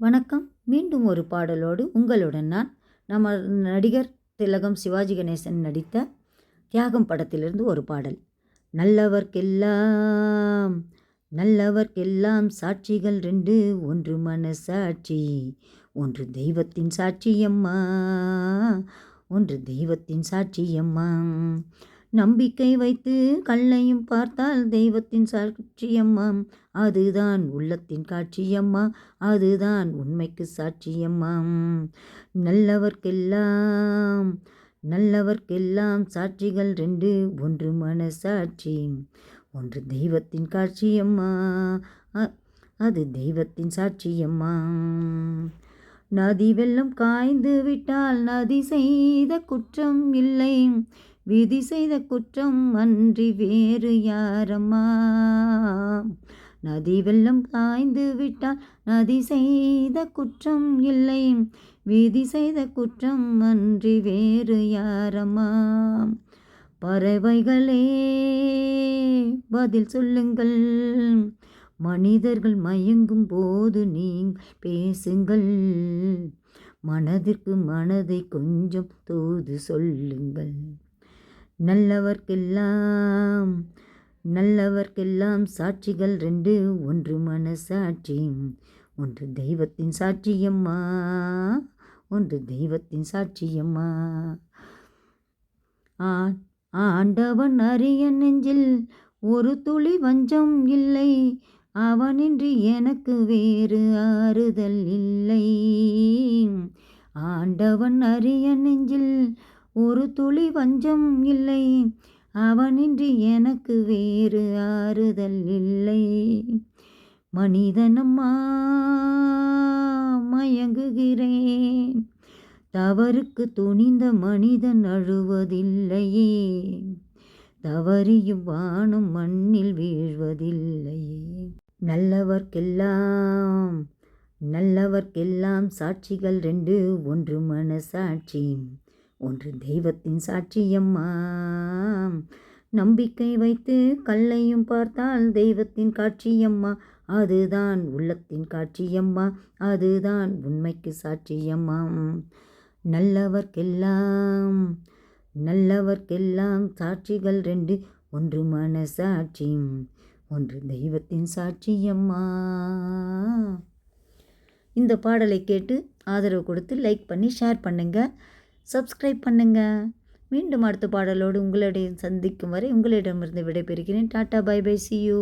வணக்கம். மீண்டும் ஒரு பாடலோடு உங்களுடன் நான் நம்ம நடிகர் திலகம் சிவாஜி கணேசன் நடித்த தியாகம் படத்திலிருந்து ஒரு பாடல். நல்லவர்க்கெல்லாம் நல்லவர்க்கெல்லாம் சாட்சிகள் ரெண்டு ஒன்று மனசாட்சி ஒன்று தெய்வத்தின் சாட்சியம்மா ஒன்று தெய்வத்தின் சாட்சியம்மா நம்பிக்கை வைத்து கல்லையும் பார்த்தால் தெய்வத்தின் சாட்சியம்மா அதுதான் உள்ளத்தின் காட்சியம்மா அதுதான் உண்மைக்கு சாட்சியம்மா நல்லவர்க்கெல்லாம் நல்லவர்க்கெல்லாம் சாட்சிகள் ரெண்டு. ஒன்று மனசாட்சி ஒன்று தெய்வத்தின் காட்சியம்மா அ- அது தெய்வத்தின் சாட்சியம்மா நதி வெள்ளம் காய்ந்து விட்டால் நதி செய்த குற்றம் இல்லை. விதி செய்த குற்றம் அன்றி வேறு யாரம்மா? நதி வெள்ளம் காய்ந்து விட்டால் நதி செய்த குற்றம் இல்லை. விதி செய்த குற்றம் அன்றி வேறு யாரம்மா? பறவைகளே பதில் சொல்லுங்கள். மனிதர்கள் மயங்கும் போது நீங்கள் பேசுங்கள். மனதிற்கு மனதை கொஞ்சம் தூது சொல்லுங்கள். நல்லவர்க்கெல்லாம் நல்லவர்க்கெல்லாம் சாட்சிகள் ரெண்டு ஒன்று மனசாட்சி ஒன்று தெய்வத்தின் சாட்சியம்மா ஒன்று தெய்வத்தின் சாட்சியம்மா ஆ- ஆண்டவன் அரிய நெஞ்சில் ஒரு துளி வஞ்சம் இல்லை அவனின்றி எனக்கு வேறு ஆறுதல் இல்லை. ஆண்டவன் அரிய நெஞ்சில் ஒரு துளி வஞ்சம் இல்லை. அவனின்றி எனக்கு வேறு ஆறுதல் இல்லை. மனிதனம்மா மயங்குகிறேன். தவறுக்கு துணிந்த மனிதன் அழுவதில்லையே. தவறியும் வானம் மண்ணில் வீழ்வதில்லையே. நல்லவர்க்கெல்லாம் நல்லவர்க்கெல்லாம் சாட்சிகள் ரெண்டு ஒன்று மனசாட்சி. ஒன்று தெய்வத்தின் சாட்சியம்மா நம்பிக்கை வைத்து கல்லையும் பார்த்தால் தெய்வத்தின் காட்சியம்மா அதுதான் உள்ளத்தின் காட்சியம்மா அதுதான் உண்மைக்கு சாட்சியம்மா நல்லவர்க்கெல்லாம் நல்லவர்க்கெல்லாம் சாட்சிகள் ரெண்டு. ஒன்று மனசாட்சி ஒன்று தெய்வத்தின் சாட்சியம்மா இந்த பாடலை கேட்டு ஆதரவு கொடுத்து லைக் பண்ணி ஷேர் பண்ணுங்கள் சப்ஸ்கிரைப் பண்ணுங்கள் மீண்டும் அடுத்த பாடலோடு உங்களுடைய சந்திக்கும் வரை உங்களிடமிருந்து விடைபெறுகிறேன். Tata bye bye see you